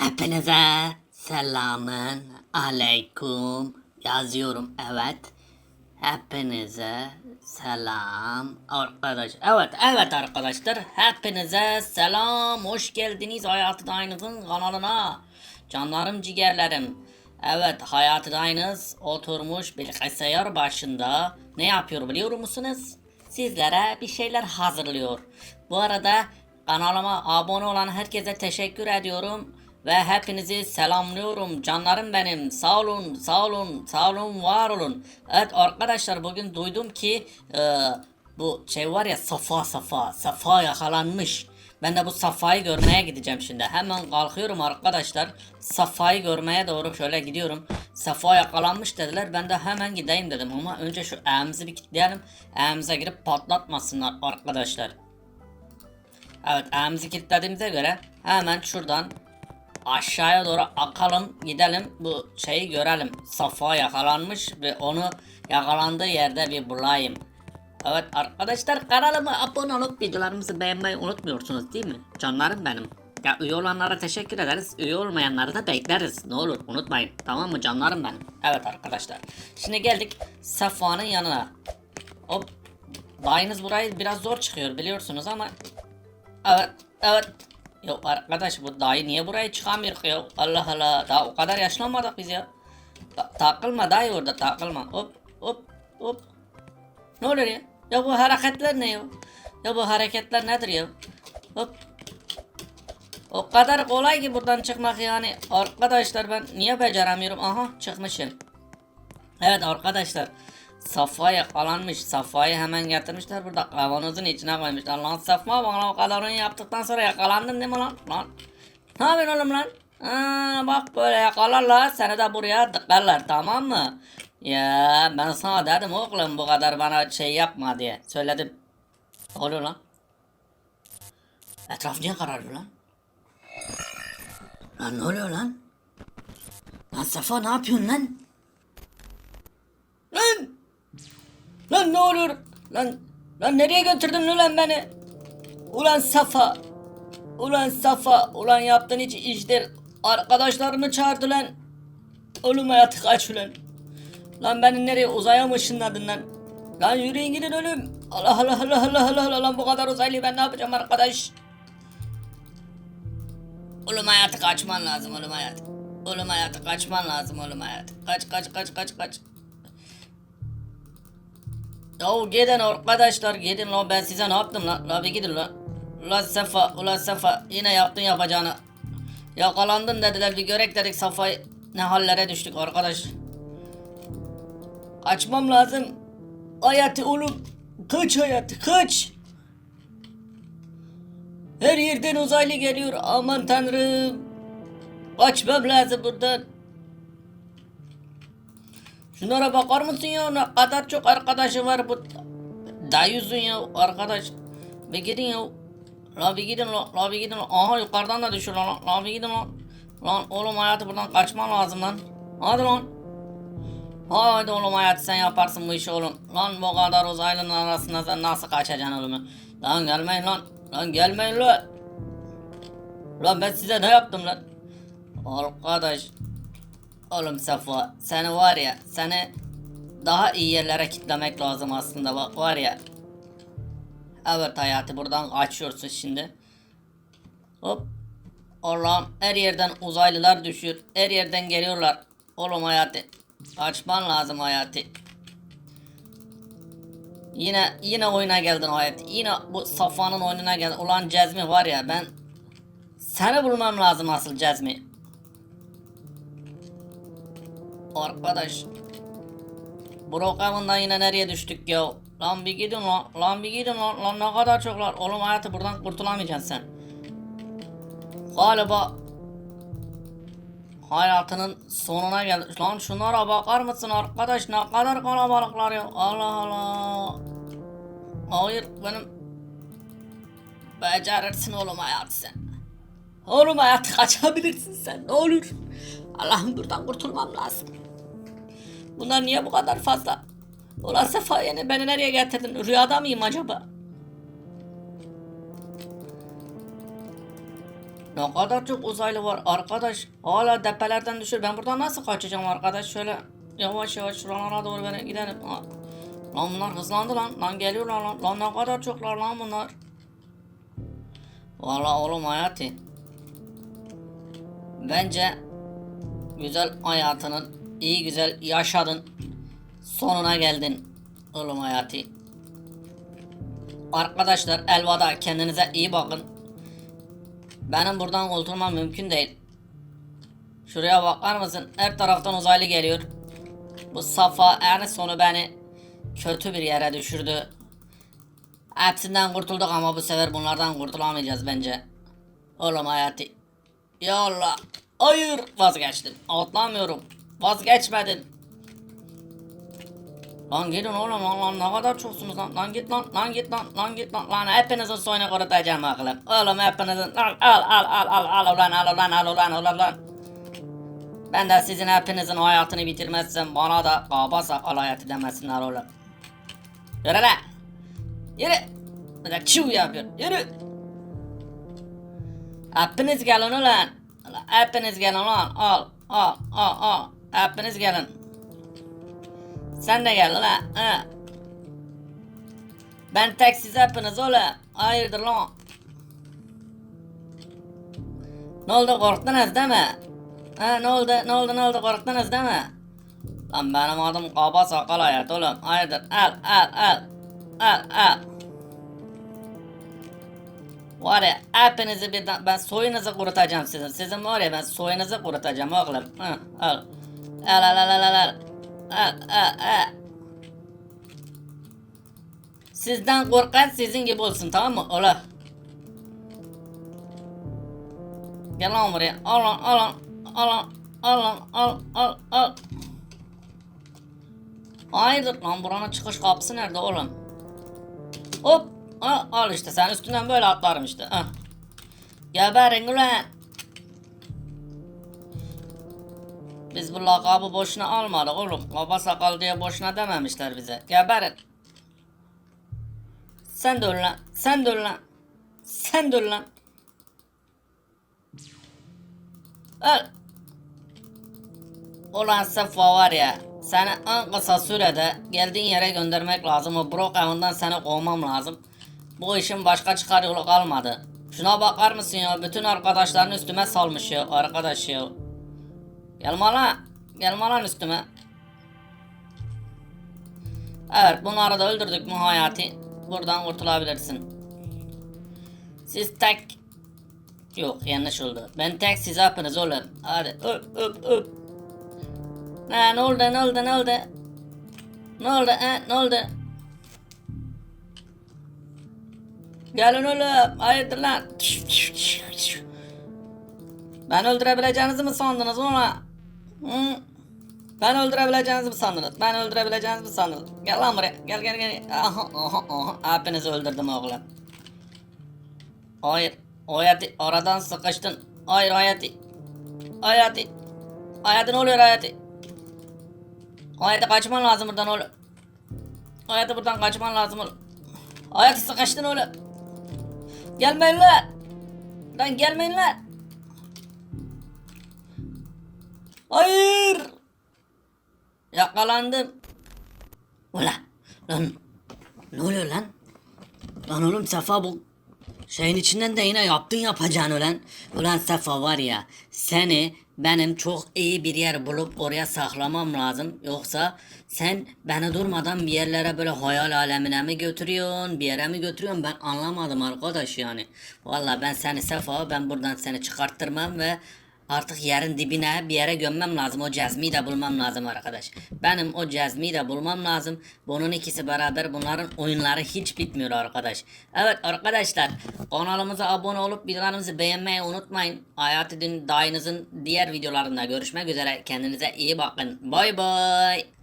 Hepinize selamın aleyküm yazıyorum evet. Hepinize selam arkadaş. Evet evet arkadaşlar hepinize selam hoş geldiniz Hayatı Dayanız'ın kanalına. Canlarım ciğerlerim. Evet Hayatı Dayanız oturmuş bilgisayar başında ne yapıyor biliyor musunuz? Sizlere bir şeyler hazırlıyor. Bu arada Kanalıma abone olan herkese teşekkür ediyorum ve hepinizi selamlıyorum canlarım benim. Sağ olun, sağ olun, sağ olun, var olun. Evet arkadaşlar bugün duydum ki e, bu şey var ya Safa Safa, Safa yakalanmış. Ben de bu Safa'yı görmeye gideceğim şimdi. Hemen kalkıyorum arkadaşlar. Safa'yı görmeye doğru şöyle gidiyorum. Safa yakalanmış dediler. Ben de hemen gideyim dedim ama önce şu evimizi bir kilitleyelim. Evimize girip patlatmasınlar arkadaşlar. Evet ayağımızı kilitlediğimize göre hemen şuradan aşağıya doğru akalım gidelim bu şeyi görelim. Safa yakalanmış ve onu yakalandığı yerde bir bulayım. Evet arkadaşlar kanalıma abone olup videolarımızı beğenmeyi unutmuyorsunuz değil mi? Canlarım benim. Ya üye olanlara teşekkür ederiz. Üye olmayanları da bekleriz. Ne olur unutmayın. Tamam mı canlarım benim? Evet arkadaşlar. Şimdi geldik Safa'nın yanına. Hop. Dayınız burayı biraz zor çıkıyor biliyorsunuz ama Evet, evet. Yok arkadaş bu dayı niye buraya çıkamıyor ya? Allah Allah. Daha o kadar yaşlanmadık biz ya. Ta- takılma dayı orada takılma. Hop hop hop. Ne oluyor ya? Ya bu hareketler ne ya? Ya bu hareketler nedir ya? Hop. O kadar kolay ki buradan çıkmak yani. Arkadaşlar ben niye beceremiyorum? Aha çıkmışım. Evet arkadaşlar. Safa yakalanmış. Safa'yı hemen getirmişler burada kavanozun içine koymuşlar. Lan Safa bana o kadarını yaptıktan sonra yakalandın değil mi lan? Lan. Ne yapıyorsun oğlum lan? Aa, bak böyle yakalarlar seni de buraya tıkarlar tamam mı? Ya ben sana dedim oğlum bu kadar bana şey yapma diye söyledim. Ne oluyor lan? Etraf niye kararıyor lan? Lan ne oluyor lan? Lan Safa ne yapıyorsun lan? Lan! Lan ne oluyor? Lan, lan nereye götürdün ulan beni? Ulan Safa! Ulan Safa! Ulan yaptığın hiç işler. Arkadaşlarını çağırdı lan. Oğlum hayatı kaç ulan. Lan beni nereye uzaya mı ışınladın lan? Lan yürüyün gidin ölüm. Allah Allah Allah Allah Allah Allah lan bu kadar uzaylı ben ne yapacağım arkadaş? Oğlum hayatı kaçman lazım oğlum hayatı. Oğlum hayatı kaçman lazım oğlum hayatı. Kaç kaç kaç kaç kaç. Ya gidin arkadaşlar gidin lan ben size ne yaptım lan? La bir gidin lan. Ulan Sefa, ulan Sefa yine yaptın yapacağını. Yakalandın dediler bir görek dedik Safa'yı. Ne hallere düştük arkadaş. Kaçmam lazım. Hayatı oğlum. Kaç hayatı kaç. Her yerden uzaylı geliyor aman tanrım. Kaçmam lazım buradan. Şunlara bakar mısın ya ne kadar çok arkadaşı var bu dayüzün ya arkadaş. Bir gidin ya. La bir gidin la, la bir gidin la. Aha yukarıdan da düşüyor lan. La gidin lan. Lan oğlum hayatı buradan kaçman lazım lan. Hadi lan. Hadi oğlum hayatı sen yaparsın bu işi oğlum. Lan bu kadar uzaylının arasında sen nasıl kaçacaksın oğlum? Lan gelmeyin lan. Lan gelmeyin lan. Lan ben size ne yaptım lan? Arkadaş Oğlum Safa seni var ya seni daha iyi yerlere kitlemek lazım aslında bak var ya. Evet hayatı buradan açıyorsun şimdi. Hop. Allah'ım her yerden uzaylılar düşüyor. Her yerden geliyorlar. Oğlum hayatı. Açman lazım hayatı. Yine yine oyuna geldin hayat. Yine bu Safa'nın oyununa geldin. Ulan Cezmi var ya ben seni bulmam lazım asıl Cezmi. Arkadaş. Brokamından yine nereye düştük ya? Lan bir gidin lan. Lan bir gidin lan. Lan ne kadar çoklar. Oğlum hayatı buradan kurtulamayacaksın sen. Galiba hayatının sonuna geldik. Lan şunlara bakar mısın arkadaş? Ne kadar kalabalıklar ya. Allah Allah. Hayır benim becerirsin oğlum hayatı sen. Oğlum hayatı kaçabilirsin sen. Ne olur. Allah'ım buradan kurtulmam lazım. Bunlar niye bu kadar fazla? Ulan Sefa yani beni nereye getirdin? Rüyada mıyım acaba? Ne kadar çok uzaylı var arkadaş. Hala depelerden düşür. Ben buradan nasıl kaçacağım arkadaş? Şöyle yavaş yavaş şuralara doğru böyle gidelim. Lan bunlar hızlandı lan. Lan geliyorlar lan. Lan ne kadar çoklar lan bunlar. Vallahi oğlum Hayati. Bence güzel hayatının iyi güzel yaşadın. Sonuna geldin oğlum Hayati. Arkadaşlar elveda kendinize iyi bakın. Benim buradan kurtulmam mümkün değil. Şuraya bakar mısın? Her taraftan uzaylı geliyor. Bu safa en sonu beni kötü bir yere düşürdü. Hepsinden kurtulduk ama bu sefer bunlardan kurtulamayacağız bence. Oğlum Hayati. Ya Allah. Hayır vazgeçtim. Atlamıyorum. Vazgeçmedim. Lan gidin oğlum lan, lan ne kadar çoksunuz lan. Lan git lan lan git lan lan git lan. Lan hepinizin soyunu kurutacağım oğlum. Oğlum hepinizin al al al al al al ulan al ulan al ulan al ulan. Ben de sizin hepinizin hayatını bitirmezsem bana da kaba sakal hayatı demesinler oğlum. Yürü lan. Yürü. Bir de çiv yapıyor. Yürü. Hepiniz gelin ulan. Hepiniz gelin ulan. Al al al al. Hepiniz gelin. Sen de gel ulan. Ha. Ben tek siz hepiniz oğlum. Hayırdır lan. Ne oldu korktunuz değil mi? Ha ne oldu ne oldu ne oldu korktunuz değil mi? Lan benim adım Kaba Sakal Hayat oğlum. Hayırdır al al al. Al al. Var ya hepinizi birden ben soyunuzu kurutacağım sizin. Sizin var ya ben soyunuzu kurutacağım oğlum. Hı, al. Al al al al al. al. Al al. Sizden korkan sizin gibi olsun tamam mı? Ola. Gel lan buraya. Al lan al lan. Al lan. Al lan al al al. Hayırdır lan buranın çıkış kapısı nerede oğlum? Hop. Al, al işte sen üstünden böyle atlarım işte. Ah. Geberin ulan. Biz bu lakabı boşuna almadık oğlum. Baba sakal diye boşuna dememişler bize. Geberin. Sen de öl lan. Sen de öl lan. Sen de öl lan. Öl. Ulan Sefa var ya. Seni en kısa sürede geldiğin yere göndermek lazım. O Brock evinden seni kovmam lazım. Bu işin başka çıkar yolu kalmadı. Şuna bakar mısın ya? Bütün arkadaşlarını üstüme salmış ya arkadaş ya. Gelme lan. Gelme lan üstüme. Evet bunları da öldürdük mü hayati? Buradan kurtulabilirsin. Siz tek... Yok yanlış oldu. Ben tek siz hepiniz oğlum. Hadi öp öp öp. Ne, ne oldu ne oldu ne oldu? Ne oldu he ne oldu? Gelin oğlum hayırdır lan? Ben öldürebileceğinizi mi sandınız ulan? Ben öldürebileceğinizi mi sandınız? Ben öldürebileceğinizi mi sandınız? Gel lan buraya. Gel gel gel. Aha aha aha. Hepinizi öldürdüm oğlum. Hayır. Hayati aradan sıkıştın. Hayır Hayati. Hayati. Hayati ne oluyor Hayati? Hayati kaçman lazım buradan oğlum. Hayati buradan kaçman lazım oğlum. Hayati sıkıştın oğlum. Gelmeyin lan. Lan gelmeyin lan. Hayır. Yakalandım. Ula. Lan. Ne oluyor lan? Lan oğlum Sefa bu şeyin içinden de yine yaptın yapacağını ulan. Ulan Sefa var ya seni benim çok iyi bir yer bulup oraya saklamam lazım. Yoksa sen beni durmadan bir yerlere böyle hayal alemine mi götürüyorsun, bir yere mi götürüyorsun ben anlamadım arkadaş yani. Vallahi ben seni Sefa ben buradan seni çıkarttırmam ve Artık yerin dibine bir yere gömmem lazım. O cezmiyi de bulmam lazım arkadaş. Benim o cezmiyi de bulmam lazım. Bunun ikisi beraber bunların oyunları hiç bitmiyor arkadaş. Evet arkadaşlar kanalımıza abone olup videolarımızı beğenmeyi unutmayın. Hayati Dün dayınızın diğer videolarında görüşmek üzere. Kendinize iyi bakın. Bay bay.